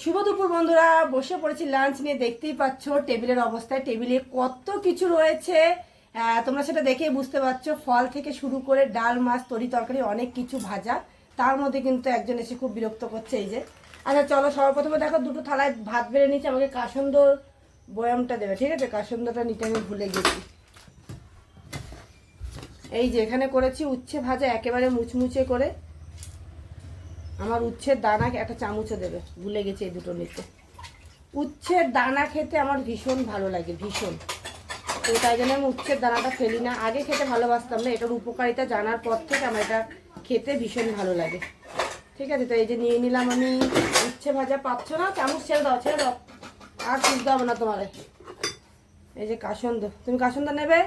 শুভ দুপুর বন্ধুরা, বসে পড়েছি লাঞ্চ নিয়ে, দেখতেই পাচ্ছ টেবিলের অবস্থায়। টেবিলে কত কিছু রয়েছে। তোমরা সেটা দেখেই বুঝতে পারছ, ফল থেকে শুরু করে ডাল, মাছ, তরি তরকারি, অনেক কিছু ভাজা। তার মধ্যে কিন্তু একজন এসে খুব বিরক্ত করছে এই যে। আচ্ছা চলো সর্বপ্রথমে দেখো, দুটো থালায় ভাত বেড়ে নিচ্ছে আমাকে কাসন্দ বয়ামটা দেবে, ঠিক আছে? কাসন্দটা নিতে আমি ভুলে গেছি। এই যে, এখানে করেছি উচ্ছে ভাজা, একেবারে মুচমুচে করে। আমার উচ্ছের দানা একটা চামচও দেবে। ভুলে গেছি এই দুটো নিতে। উচ্ছের দানা খেতে আমার ভীষণ ভালো লাগে ভীষণ। তো তাই জন্য আমি উচ্ছের দানাটা ফেলি না। আগে খেতে ভালোবাসতাম না এটার উপকারিতা জানার পর থেকে আমার এটা খেতে ভীষণ ভালো লাগে। ঠিক আছে তো এই যে নিয়ে নিলাম আমি উচ্ছে ভাজা। পাচ্ছ না? চামচ ছেড়ে দাও ছেড়ে দাও। আর তুলতে হবে না তোমার। এই যে কাসন্দ। তুমি কাসন্দ নেবে?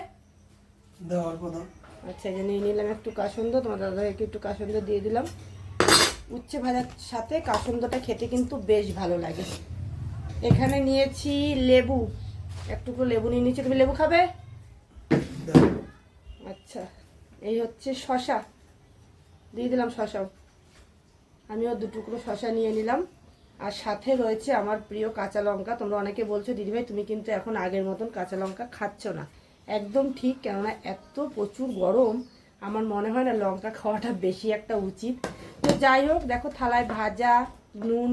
আচ্ছা এই যে নিয়ে নিলাম একটু কাসন্দ। তোমার দাদাকে একটু কাসন্দ দিয়ে দিলাম। উচ্ছে ভাজার সাথে কাসন্দটা খেতে কিন্তু বেশ ভালো লাগে। এখানে নিয়েছি লেবু। একটুকু লেবু নিয়ে নিচ্ছি তুমি লেবু খাবে? আচ্ছা এই হচ্ছে শশা। দিয়ে দিলাম শশাও। আমিও দু টুকরো শশা নিয়ে নিলাম। আর সাথে রয়েছে আমার প্রিয় কাঁচা লঙ্কা। তোমরা অনেকে বলছো, দিদিভাই, তুমি কিন্তু এখন আগের মতন কাঁচা লঙ্কা খাচ্ছ না। একদম ঠিক, কেননা এত প্রচুর গরম। আমার মনে হয় না লঙ্কা খাওয়াটা বেশি একটা উচিত। তো যাই হোক, দেখো থালায় ভাজা, নুন,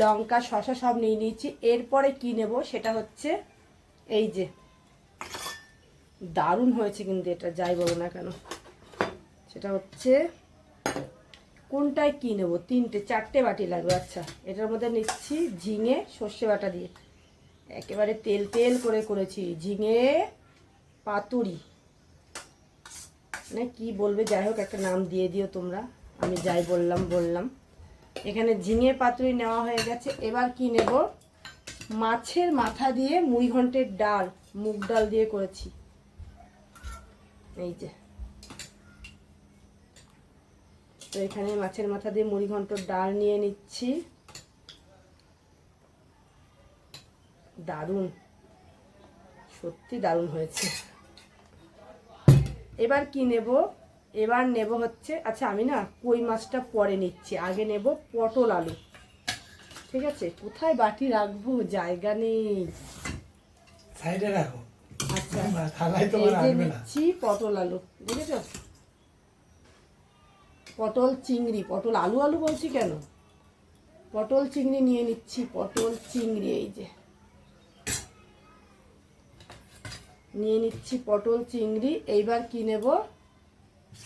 লঙ্কা শশা সব নিয়ে নিয়েছি। এরপরে কি নেব সেটা হচ্ছে এই যে, দারুণ হয়েছে কিন্তু এটা, যাই বলো না কেন। সেটা হচ্ছে, কোনটায় কি নেব? তিনটে, চারটে বাটি লাগবে আচ্ছা। এটার মধ্যে নিচ্ছি ঝিঙে, সর্ষে বাটা দিয়ে। একেবারে তেল তেল করে করেছি। ঝিঙে, পাতুরি। মানে কি বলবে? যাই হোক, একটা নাম দিয়ে দিও তোমরা। আমি যাই বললাম বললাম। এখানে ঝিঙে পাতুরি নেওয়া হয়ে গেছে। এবার কি নেব? মাছের মাথা দিয়ে মুড়ি ঘন্টের ডাল, মুগ ডাল দিয়ে করেছি। এই যে। তো এখানে মাছের মাথা দিয়ে মুড়ি ঘন্টর ডাল নিয়ে নিচ্ছি। দারুণ। সত্যি দারুণ হয়েছে। এবার কি নেব? এবার নেব হচ্ছে আচ্ছা আমি না কই মাছটা পরে নিচ্ছি। আগে নেব পটল আলু। ঠিক আছে? কোথায় বাটি রাখব? জায়গা নেই। সাইডে রাখো। আচ্ছা। নিচ্ছি পটল আলু। বুঝেছ? পটল চিংড়ি পটল আলু আলু বলছি কেন? পটল চিংড়ি নিয়ে নিচ্ছি পটল চিংড়ি এই যে। নিয়ে নিচ্ছি পটল চিংড়ি। এইবার কি নেব?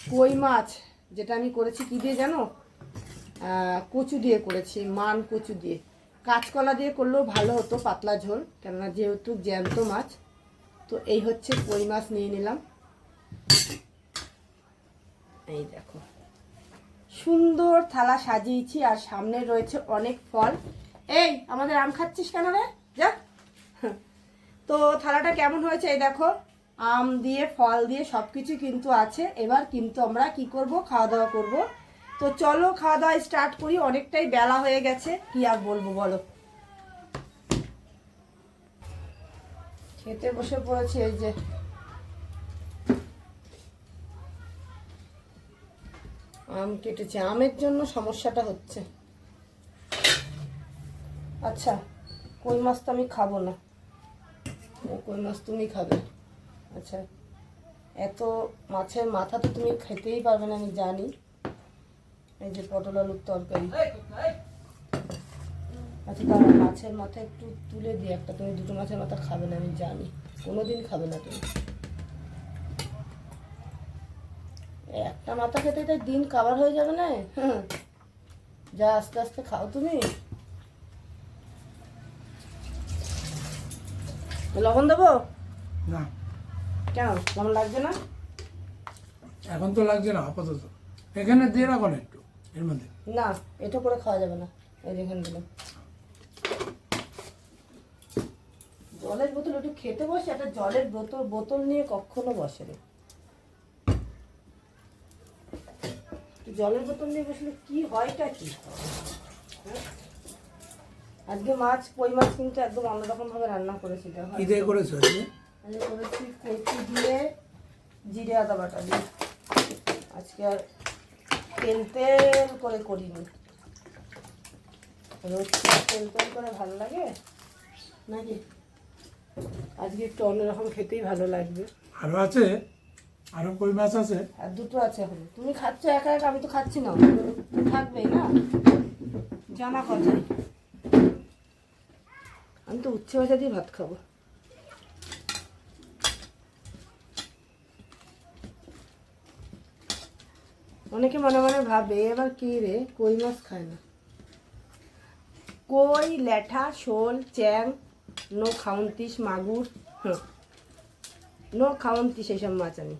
কই মাছ, যেটা আমি করেছি কি দিয়ে জানো? কচু দিয়ে করেছি, মান কচু দিয়ে। কাঁচকলা দিয়ে করলেও ভালো হতো পাতলা ঝোল, কেননা যেহেতু জ্যান্ত মাছ, তো এই হচ্ছে কই মাছ নিয়ে নিলাম। এই দেখো। সুন্দর থালা সাজিয়েছি, আর সামনে রয়েছে অনেক ফল। এই, আমাদের আম খাচ্ছিস কেন রে? যা। তো থালাটা কেমন হয়েছে এই দেখো। আম দিয়ে, ফল দিয়ে সব কিছু কিন্তু আছে। এবার কিন্তু আমরা কি করব? খাওয়া দাওয়া করব। তো চলো খাওয়া দাওয়া স্টার্ট করি। অনেকটাই বেলা হয়ে গেছে। কি আর বলব বলো? খেতে বসে পড়েছি এই যে। আম কেটেছে। আমের জন্য সমস্যাটা হচ্ছে। আচ্ছা কই মাছ তো আমি খাব না। কই মাছ তুমি খাবে? আচ্ছা এত মাছের মাথা তো তুমি খেতেই পারবে না আমি জানি। এই যে পটল আলুর তরকারি। আচ্ছা তাহলে মাছের মাথা একটু তুলে দিই একটা তুমি দুটো মাছের মাথা খাবে না আমি জানি। কোনোদিন খাবে না তুমি। একটা মাথা খেতে তাই দিন কাবার হয়ে যাবে না। যা আস্তে আস্তে খাও তুমি। লবণ দেবো? না। কেন? লবণ লাগবে না? এখন তো লাগছে না আপাতত। এখানে দিয়ে রাখো না একটু এর মধ্যে। না এটা করে খাওয়া যাবে না এই দেখেন জলের বোতল একটু খেতে বসে একটা জলের বোতল বোতল নিয়ে কখনো বসে একটু জলের বোতল নিয়ে বসলে কি হয়টা কি হ্যাঁ? আজকে মাছ কই মাছ কিন্তু একদম অন্যরকম ভাবে রান্না করেছি দিয়ে করেছ আজকে? আমি করেছি কচু দিয়ে জিরে আদা বাটা দিয়ে। আজকে আর তেল তেল করে করিনি। রোজ তেল তেল করে ভালো লাগে? নাকি? আজকে একটু অন্যরকম খেতেই ভালো লাগবে। আরও আছে? আরও কই মাছ আছে? আর দুটো আছে এখন। তুমি খাচ্ছ একা একা? আমি তো খাচ্ছি না। থাকবেই না? জানা কথা। আমি তো উচ্ছে ভাজা দিয়ে ভাত খাব। অনেকে মনে মনে ভাবে এবার কি রে? কই মাছ খায় না? কই ল্যাঠা শোল চ্যাং নো খাউন্তিস মাগুর। নো খাউন্তিস এইসব মাছ আমি।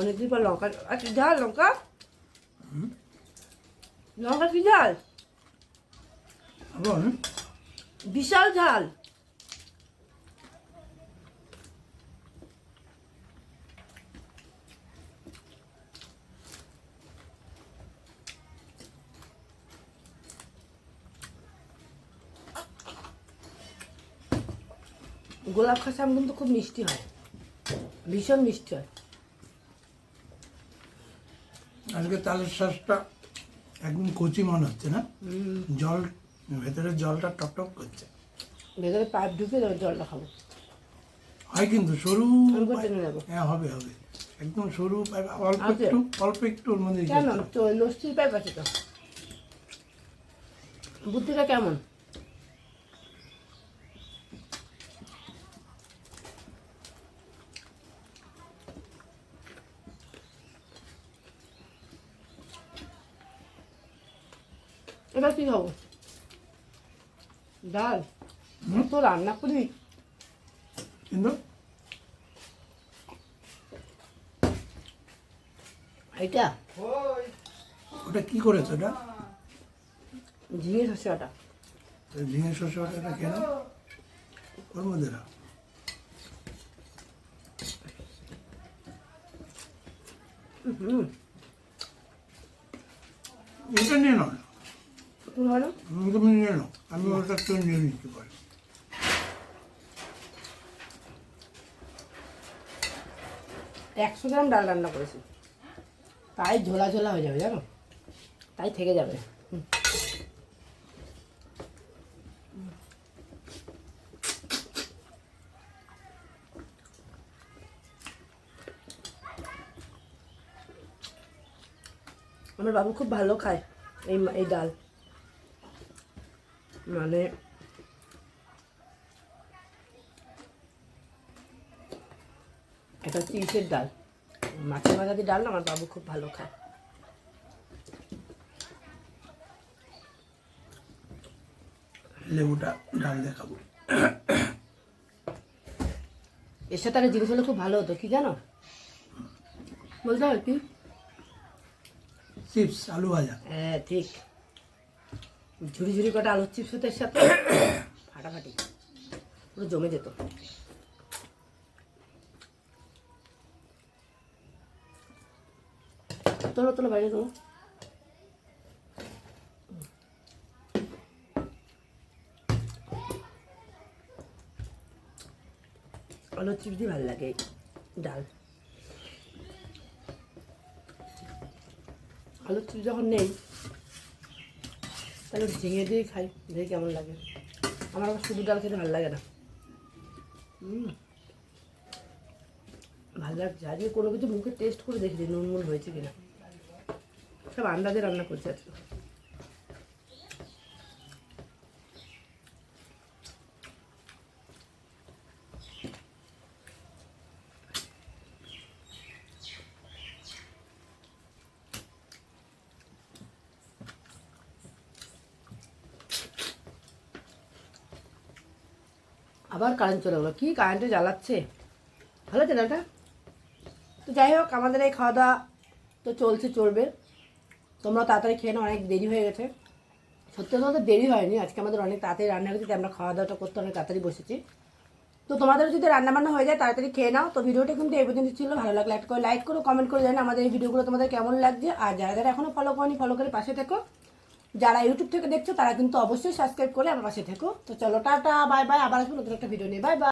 অনেকদিন পর লঙ্কা আচ্ছা ঝাল লঙ্কা? লঙ্কা কি ঝাল? বিশাল ঝাল। গোলাপ খাসাম কিন্তু খুব মিষ্টি হয়। ভীষণ মিষ্টি হয়। আজকে তালের শ্বাসটা একদম কচি মনে হচ্ছে না? জল ভেতরের জলটা টকটক করছে। ভেতরে পাইপ ঢুকে দেবো জলটা খাব। হয় কিন্তু সরু হ্যাঁ হবে হবে। একদম সরু পাইপ অল্প? একটু অল্প একটু ওর মধ্যে লস্যির পাইপ আছে তো। বুদ্ধিটা কেমন? এবার কি খাব? ডাল। তো রান্না করি। কিন্তু? এটা ওটা কি করেছে ওটা ঝিঙে শস্যটা ওই ঝিঙে শস্য ওটা কেন ওর মধ্যে না হুম। এটা নিয়ে নাও। আমি তুমি নিয়ে নাও আমি ওটা তো নিয়ে নিতে পারি। একশো গ্রাম ডাল রান্না করেছি। তাই ঝোলা ঝোলা হয়ে যাবে জানো? তাই থেকে যাবে। আমার বাবু খুব ভালো খায় এই এই ডাল। মানে এটা হচ্ছে ইসের ডাল। মাছের মাথা দিয়ে ডাল না আমার বাবু খুব ভালো খায়। লেবুটা ডাল দেখাবো এর সাথে একটা জিনিস হলে খুব ভালো হতো কি জানো? বলতে হবে কি? চিপস আলু ভাজা। হ্যাঁ ঠিক। ঝুড়ি ঝুড়ি কটা আলুর চিপসের সাথে? ফাটাফাটি। পুরো জমে যেত। তোলো তোলো, বাইরে তোলো। আলুর চিপস দিয়ে ভালো লাগে, ডাল। আলুর চিপস যখন নেই তাহলে ঝিঙে দিয়ে খাই দেখি কেমন লাগে। আমার আবার শুধু ডাল খেতে ভালো লাগে না। ভালো লাগছে আজকে কোনো কিছু মুখে টেস্ট করে দেখি নুন মুন হয়েছে কিনা। সব আন্দাজে রান্না করছে আজকে। আবার কারেন্ট চলে গেলো। কী কারেন্টে জ্বালাচ্ছে? ভালো চ্যানেলটা তো যাই হোক, আমাদের এই খাওয়া দাওয়া তো চলছে, চলবে। তোমরা তাড়াতাড়ি খেয়ে নাও, অনেক দেরি হয়ে গেছে। সত্যি বলতে দেরি হয়নি। আজকে আমাদের অনেক তাড়াতাড়ি রান্না হয়েছে, তাই আমরা খাওয়া দাওয়াটা করতে অনেক তাড়াতাড়ি বসেছি। তো তোমাদের যদি রান্না বান্না হয়ে যায়, তাড়াতাড়ি খেয়ে নাও। তো ভিডিওটা কিন্তু এই পর্যন্ত ছিল। ভালো লাগলে একটা করে লাইক করো কমেন্ট করে জানো আমাদের এই ভিডিওগুলো তোমাদের কেমন লাগছে। আর যারা যারা এখনও ফলো করনি ফলো করে পাশে থেকো। যারা ইউটিউব থেকে দেখছ, তারা কিন্তু অবশ্যই সাবস্ক্রাইব করে আমার পাশে থেকো। তো চলো, টাটা বাই বাই আবার আসব নতুন একটা ভিডিও নিয়ে। Bye bye